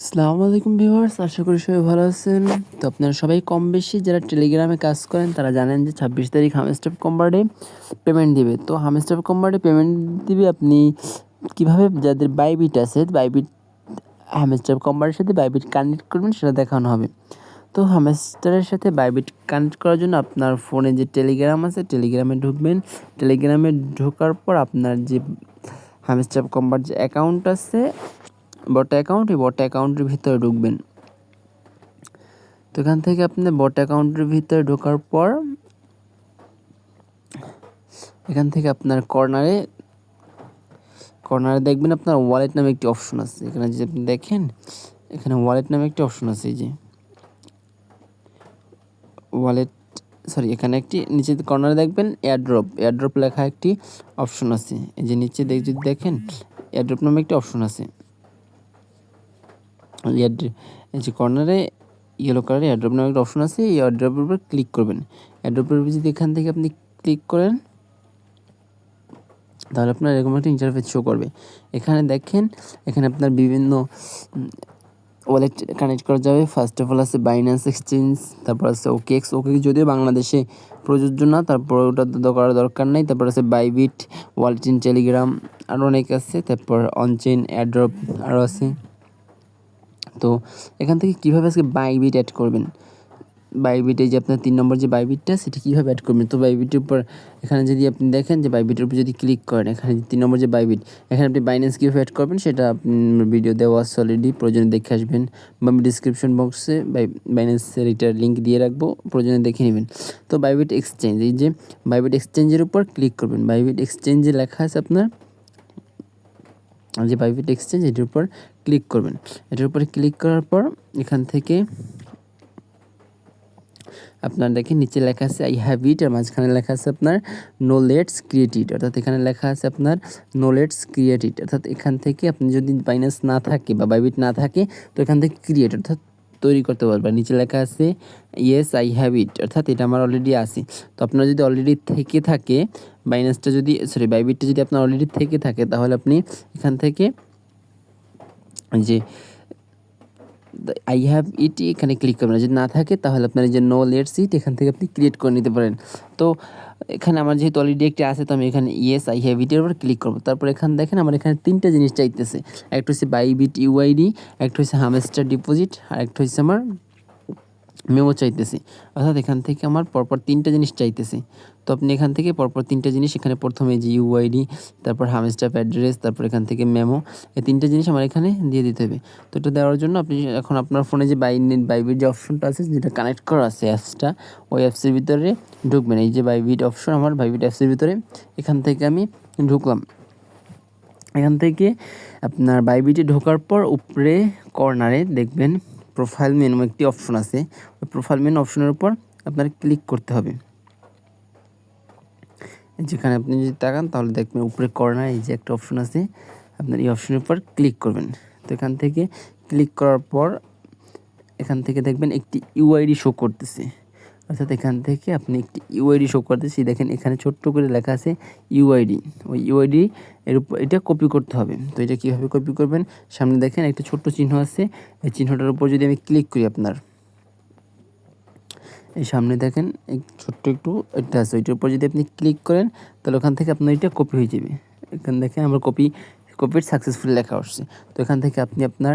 আসসালামু আলাইকুম ভিউয়ার্স, আশা করি সবাই ভালো আছেন। তো আপনারা সবাই কম বেশি যারা টেলিগ্রামে কাজ করেন, তারা জানেন যে ছাব্বিশ তারিখ হামস্টাপ কম্বার্ডে পেমেন্ট দিবে। তো হামস্টাপ কম্বার্ডে পেমেন্ট দিবে আপনি কীভাবে? যাদের বাইবিট আছে বাইবিট হামস্টার কম্বার্ডের সাথে বাইবিট কানেক্ট করবেন, সেটা দেখানো হবে। তো হামস্টারের সাথে বাইবিট কানেক্ট করার জন্য আপনার ফোনে যে টেলিগ্রাম আছে টেলিগ্রামে ঢুকবেন। টেলিগ্রামে ঢোকার পর আপনার যে হামস্টার কম্বার্ড যে অ্যাকাউন্ট আছে বট অ্যাকাউন্ট এই বট অ্যাকাউন্টের ভিতরে ঢুকবেন। তো এখান থেকে আপনি বট অ্যাকাউন্টের ভিতরে ঢোকার পর এখান থেকে আপনার কর্নারে কর্নারে দেখবেন আপনার ওয়ালেট নামে একটি অপশন আছে। এখানে যদি আপনি দেখেন, এখানে ওয়ালেট নামে একটি অপশন আছে এই যে। ওয়ালেট সরি এখানে একটি নিচে কর্নারে দেখবেন এয়ারড্রপ এয়ারড্রপ লেখা একটি অপশন আছে। এই যে নিচে দেখ, যদি দেখেন এয়ারড্রপ নামে একটি অপশন আছে। যে কর্নারে ইয়েলো কালারে এয়ারড্রপ নামে একটা অপশন আছে, এই এয়ারড্রপের উপর ক্লিক করবেন। এয়ারড্রপের উপর যদি এখান থেকে আপনি ক্লিক করেন, তাহলে আপনার এরকম একটা ইন্টারফেস শো করবে। এখানে দেখেন, এখানে আপনার বিভিন্ন ওয়ালেট কানেক্ট করা যাবে। ফার্স্ট অফ অল আছে বাইন্যান্স এক্সচেঞ্জ তারপর আছে ওকেক্স ওকে যদিও বাংলাদেশে প্রযোজ্য না, তারপর ওটা করার দরকার নেই। তারপর আছে বাইবিট ওয়ালেট ইন টেলিগ্রাম আরও অনেক আছে। তারপর অনচেন এয়ারড্রপ আরও আছে। তো এখান থেকে কীভাবে আজকে বাইবিট অ্যাড করবেন? বাইবিটে যে আপনার তিন নম্বর যে বাইবিটটা সেটা কীভাবে অ্যাড করবেন? তো বাইবিটের উপর এখানে যদি আপনি দেখেন যে বাইবিটের উপর যদি ক্লিক করেন, এখানে তিন নম্বর যে বাইবিট এখানে আপনি বাইন্যান্স কীভাবে অ্যাড করবেন? সেটা ভিডিও দেওয়া আছে অলরেডি প্রয়োজনে দেখে আসবেন। বা আমি ডিসক্রিপশন বক্সে বাইন্যান্সের এটার লিঙ্ক দিয়ে রাখব, প্রয়োজনে দেখে নেবেন। তো বাইবিট এক্সচেঞ্জ এই যে বাইবিট এক্সচেঞ্জের উপর ক্লিক করবেন। বাইবিট এক্সচেঞ্জে লেখা আছে আপনার যে বাইবিট এক্সচেঞ্জ এটির উপর ক্লিক করবেন। এটির উপরে ক্লিক করার পর এখান থেকে আপনার দেখেন নিচে লেখা আছে আই হ্যাভ ইট আর মাঝখানে লেখা আছে আপনার নো লেটস ক্রিয়েটিড অর্থাৎ এখানে লেখা আছে আপনার নো লেটস ক্রিয়েটিড অর্থাৎ এখান থেকে আপনি যদি বাইন্যান্স না থাকে বা বাইবিট না থাকে, তো এখান থেকে ক্রিয়েট অর্থাৎ তৈরি করতে পারবেন নিচে লেখা আছে ইয়েস আই হ্যাভ ইট অর্থাৎ এটা আমার অলরেডি আছে। তো আপনার যদি অলরেডি থেকে থাকে বাইনাসটা যদি সরি বাইবিটটা যদি আপনার অলরেডি থেকে থাকে, তাহলে আপনি এখান থেকে যে আই হ্যাভ ইটি এখানে ক্লিক করবেন যদি না থাকে, তাহলে আপনার যে নো লেট সিট এখান থেকে আপনি ক্রিয়েট করে নিতে পারেন। তো, এখানে আমার যেহেতু অলরেডি একটি আছে, তো আমি এখানে ইয়েস আই হ্যাভ ইটির উপর ক্লিক করব। তারপর এখানে দেখেন, আমার এখানে তিনটা জিনিস চাইতেছে। একটা হচ্ছে বাইবিট ইউআইডি একটা হচ্ছে হামেস্টার ডিপোজিট আর একটা হচ্ছে আমার মেমো চাইতেছি। অর্থাৎ এখান থেকে আমার পরপর তিনটা জিনিস চাইতেছে। তো আপনি এখান থেকে পরপর তিনটা জিনিস, এখানে প্রথমে যে ইউআইডি তারপর হামস্টাপ অ্যাড্রেস তারপর এখান থেকে মেমো এই তিনটা জিনিস আমার এখানে দিয়ে দিতে হবে। তো এটা দেওয়ার জন্য আপনি এখন আপনার ফোনে যে বাইনেট বাইবিট যে অপশনটা আছে, যেটা কানেক্ট করা আছে অ্যাপসটা ওই অ্যাপসের ভিতরে ঢুকবেন। এই যে বাইবিট অপশন আমার বাইবিট অ্যাপসের ভিতরে এখান থেকে আমি ঢুকলাম। এখান থেকে আপনার বাইবিটে ঢোকার পর উপরে কর্নারে দেখবেন প্রোফাইল মেনু একটি অপশন আছে। ওই প্রোফাইল মেনু অপশনের উপর আপনার ক্লিক করতে হবে। যেখানে আপনি যদি তাকান, তাহলে দেখবেন উপরে কর্নার এই যে একটা অপশন আছে, আপনার এই অপশনের উপর ক্লিক করবেন। তো এখান থেকে ক্লিক করার পর, এখান থেকে দেখবেন একটি ইউআইডি শো করতেছে। অর্থাৎ এখান থেকে আপনি একটি ইউআইডি শো করতেছি দেখেন এখানে ছোট্ট করে লেখা আছে ইউআইডি ওই ইউআইডি এর উপর এটা কপি করতে হবে। তো এটা কীভাবে কপি করবেন? সামনে দেখেন একটা ছোট্ট চিহ্ন আছে। এই চিহ্নটার উপর যদি আমি ক্লিক করি আপনার, এই সামনে দেখেন ছোট্ট একটু এটা আছে। ওইটার উপর যদি আপনি ক্লিক করেন, তাহলে ওখান থেকে আপনার এটা কপি হয়ে যাবে। এখান দেখেন আমার কপি কপির সাকসেসফুল লেখা আসছে। তো এখান থেকে আপনি আপনার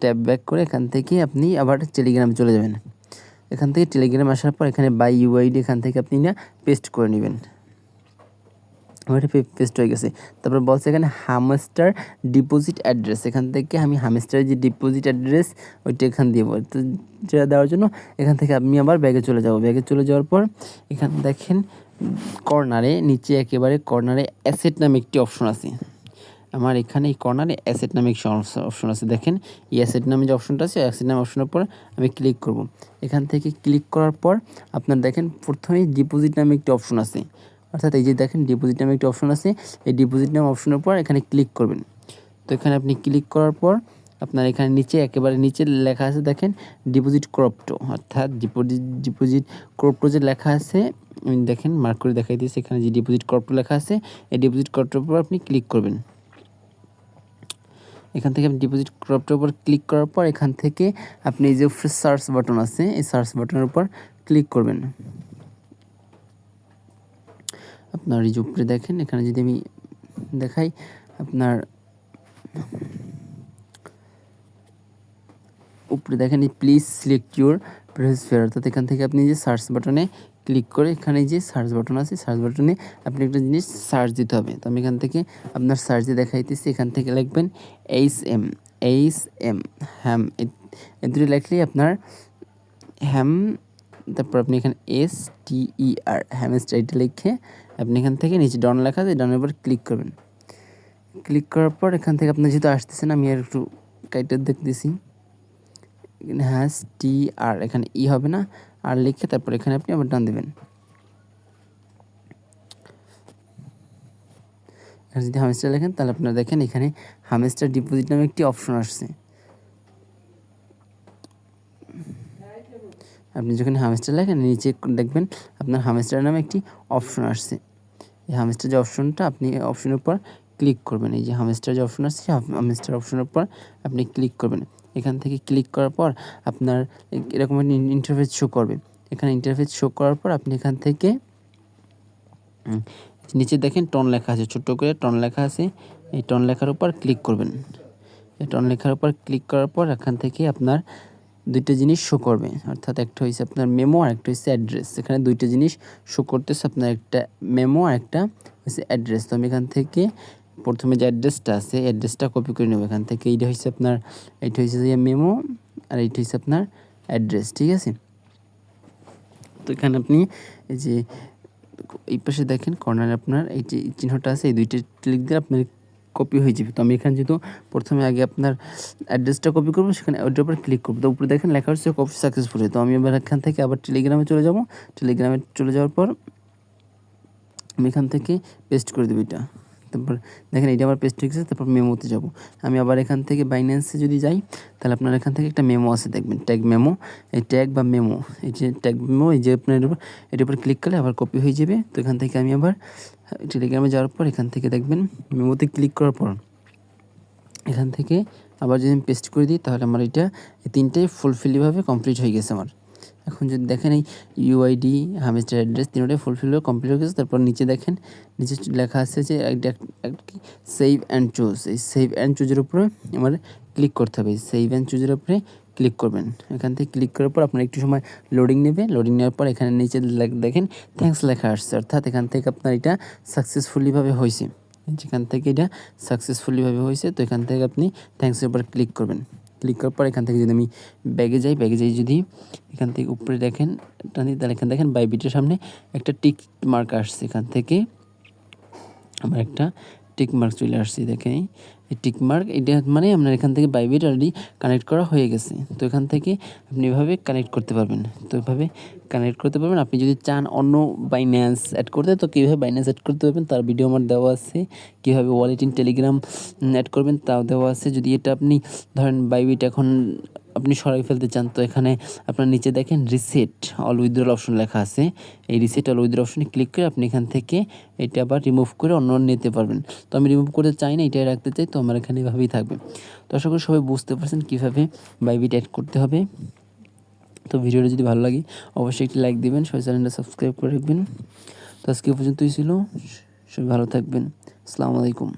ট্যাব ব্যাক করে এখান থেকে আপনি আবার টেলিগ্রামে চলে যাবেন। এখান থেকে টেলিগ্রাম আসার পর এখানে বাই ইউআইডি এখান থেকে আপনি না পেস্ট করে নেবেন। ওইটা পেস্ট হয়ে গেছে। তারপর বলছে এখানে হামস্টার ডিপোজিট অ্যাড্রেস এখান থেকে আমি হামস্টারের যে ডিপোজিট অ্যাড্রেস ওইটা এখান দিয়ে তো যেটা দেওয়ার জন্য এখান থেকে আমি আবার ব্যাগে চলে যাব। ব্যাগে চলে যাওয়ার পর এখানে দেখেন কর্নারে নিচে একেবারে কর্নারে অ্যাসেট নামে একটি অপশন আছে। আমার এখানে এই কর্নারে অ্যাসেট নামে অপশন আছে দেখেন, এই অ্যাসেট নামে যে অপশনটা আছে অ্যাসেট নামে অপশনের পর আমি ক্লিক করব। এখান থেকে ক্লিক করার পর আপনার দেখেন প্রথমেই ডিপোজিট নামে একটি অপশন আছে। অর্থাৎ এই যে দেখেন ডিপোজিট নামে একটি অপশন আছে। এই ডিপোজিট নাম অপশনের পর এখানে ক্লিক করবেন। তো এখানে আপনি ক্লিক করার পর আপনার এখানে নিচে, একেবারে নিচে লেখা আছে, দেখেন ডিপোজিট ক্রপ্টো অর্থাৎ ডিপোজিট ডিপোজিট ক্রপ্টো যে লেখা আছে দেখেন মার্ক করে দেখাই দিয়েছে। এখানে যে ডিপোজিট ক্রপ্টো লেখা আছে, এই ডিপোজিট ক্রপ্টোর উপর আপনি ক্লিক করবেন। এখান থেকে আপনি ডিপোজিট ক্রপটার উপর ক্লিক করার পর এখান থেকে আপনি এই যে সার্চ বাটন আছে, এই সার্চ বাটনের উপর ক্লিক করবেন। আপনার এই যে উপরে দেখেন, এখানে যদি আমি দেখাই, আপনার উপরে দেখেন please select your press fair অর্থাৎ এখান থেকে আপনি যে সার্চ বাটনে ক্লিক করে এখানে যে সার্চ বাটন আছে সার্চ বাটনে আপনি একটা জিনিস সার্চ দিতে হবে। তো আমি এখান থেকে আপনার সার্চে দেখাইতেছি, এখান থেকে লিখবেন H M H M ham এ দুটি লিখলেই আপনার হ্যাম তারপর আপনি এখানে এস টি ই আর হ্যামস্টার এটা লিখে আপনি এখান থেকে নিচে ডন লেখা আছে ডনের উপর ক্লিক করবেন ক্লিক করার পর এখান থেকে আপনার যেহেতু আসতেছেন আমি আর একটু কাইটার দেখতেছি হ্যাস টি আর এখানে ই হবে না। আর লিখে তারপর এখানে আপনি আবার ডান দেবেন। যদি হামেস্টার লেখেন, তাহলে আপনারা দেখেন এখানে হামেস্টার ডিপোজিট নামে একটি অপশন আসছে। আপনি যখন হামেস্টার লেখেন, নিচে দেখবেন আপনার হামেস্টার নামে একটি অপশন আসছে। এই হামেস্টার যে অপশনটা আপনি অপশনের উপর ক্লিক করবেন। এই যে হামেস্টার যে অপশন আসছে হামেস্টার অপশনের উপর আপনি ক্লিক করবেন। এখান থেকে ক্লিক করার পর আপনার এরকম ইন্টারফেস শো করবে। এখানে ইন্টারফেস শো করার পর আপনি এখান থেকে নিচে দেখেন টন লেখা আছে, ছোট্ট করে টন লেখা আছে। এই টন লেখার উপর ক্লিক করবেন। এই টন লেখার উপর ক্লিক করার পর এখান থেকে আপনার দুইটা জিনিস শো করবে। অর্থাৎ একটা হয়েছে আপনার মেমো আর একটা হচ্ছে অ্যাড্রেস এখানে দুইটা জিনিস শো করতেছে, আপনার একটা মেমো আর একটা হচ্ছে অ্যাড্রেস তো আমি এখান থেকে প্রথমে যে অ্যাড্রেসটা আছে অ্যাড্রেসটা কপি করে নেব এখান থেকে। এইটা হচ্ছে আপনার, এইটা হচ্ছে যে মেমো আর এইটা হচ্ছে আপনার অ্যাড্রেস ঠিক আছে? তো এখানে আপনি এই যে, এই পাশে দেখেন কর্নারে আপনার এই যে চিহ্নটা আছে, এই দুইটা ক্লিক দিয়ে আপনার কপি হয়ে যাবে। তো আমি এখানে যেহেতু প্রথমে আগে আপনার অ্যাড্রেসটা কপি করব, সেখানে ওইটার উপর ক্লিক করব। তো উপরে দেখেন লেখা হচ্ছে কপি সাকসেসফুল তো আমি এবার এখান থেকে আবার টেলিগ্রামে চলে যাব। টেলিগ্রামে চলে যাওয়ার পর আমি এখান থেকে পেস্ট করে দেবো এটা। তারপর দেখেন এটা আবার পেস্ট হয়ে গেছে, তারপর মেমোতে যাব। আমি আবার এখান থেকে বাইন্যান্সে যদি যাই, তাহলে আপনার এখান থেকে একটা মেমো আছে, দেখবেন ট্যাগ মেমো এই ট্যাগ বা মেমো এই যে ট্যাগ মেমো এই যে আপনার উপর এটার উপর ক্লিক করলে আবার কপি হয়ে যাবে। তো এখান থেকে আমি আবার টেলিগ্রামে যাওয়ার পর এখান থেকে দেখবেন মেমোতে ক্লিক করার পর, এখান থেকে আবার যদি আমি পেস্ট করে দিই, তাহলে আমার এটা তিনটাই ফুলফিলিভাবে কমপ্লিট হয়ে গেছে আমার। এখন যদি দেখেন এই ইউআইডি হামেস্টার অ্যাড্রেস তিনটাই ফুলফিল হয়ে কমপ্লিট হয়ে গেছে, তারপর নিচে দেখেন, নিচে লেখা আছে যে সেভ অ্যান্ড চুজ এই সেভ অ্যান্ড চুজের উপরে আমার ক্লিক করতে হবে। সেভ অ্যান্ড চুজের উপরে ক্লিক করবেন। এখান থেকে ক্লিক করার পর আপনার একটু সময় লোডিং নেবে। লোডিং নেওয়ার পর এখানে নিচে দেখেন থ্যাঙ্কস লেখা আসছে। অর্থাৎ এখান থেকে আপনার এটা সাকসেসফুলিভাবে হয়েছে। যেখান থেকে এটা সাকসেসফুলিভাবে হয়েছে, তো এখান থেকে আপনি থ্যাঙ্কসের উপর ক্লিক করবেন। ক্লিক করার পর এখান থেকে যদি আমি ব্যাগে যাই ব্যাগে যাই যদি এখান থেকে উপরে দেখেন, টানি, তাহলে এখান দেখেন বাইবিটের সামনে একটা টিক মার্ক আসছে। এখান থেকে আমার একটা টিক মার্ক চলে আসছে, দেখেন এই টিক মার্ক এটা মানে আপনার এখান থেকে বাইবিট অলরেডি কানেক্ট করা হয়ে গেছে। তো এখান থেকে আপনি এভাবে কানেক্ট করতে পারবেন। তো এভাবে কানেক্ট করতে পারবেন। আপনি যদি চান অন্য বাইন্যান্স অ্যাড করতে, তো কীভাবে বাইন্যান্স অ্যাড করতে পারবেন? তার ভিডিও আমার দেওয়া আছে। কীভাবে ওয়ালেট ইন টেলিগ্রাম অ্যাড করবেন তাও দেওয়া আছে। যদি এটা আপনি ধরেন বাইবিট এখন আপনি সরাই ফেলতে চান, তো এখানে আপনার নিচে দেখেন রিসেট অল উইথড্রল অপশন লেখা আছে। এই রিসেট অল উইথড্রল অপশনে ক্লিক করে আপনি এখান থেকে এটা আবার রিমুভ করে অন্য নিতে পারবেন। তো আমি রিমুভ করতে চাই না, এটাই রাখতে চাই, তো আমার এখানে এভাবেই থাকবে। তো আশা করি সবাই বুঝতে পারছেন কীভাবে বাইবিট অ্যাড করতে হবে। তো ভিডিওটা যদি ভালো লাগে, অবশ্যই একটি লাইক দেবেন, সবাই চ্যানেলটা সাবস্ক্রাইব করে রাখবেন। তো আজকে পর্যন্তই ছিল। সবাই ভালো থাকবেন। আসসালামু আলাইকুম।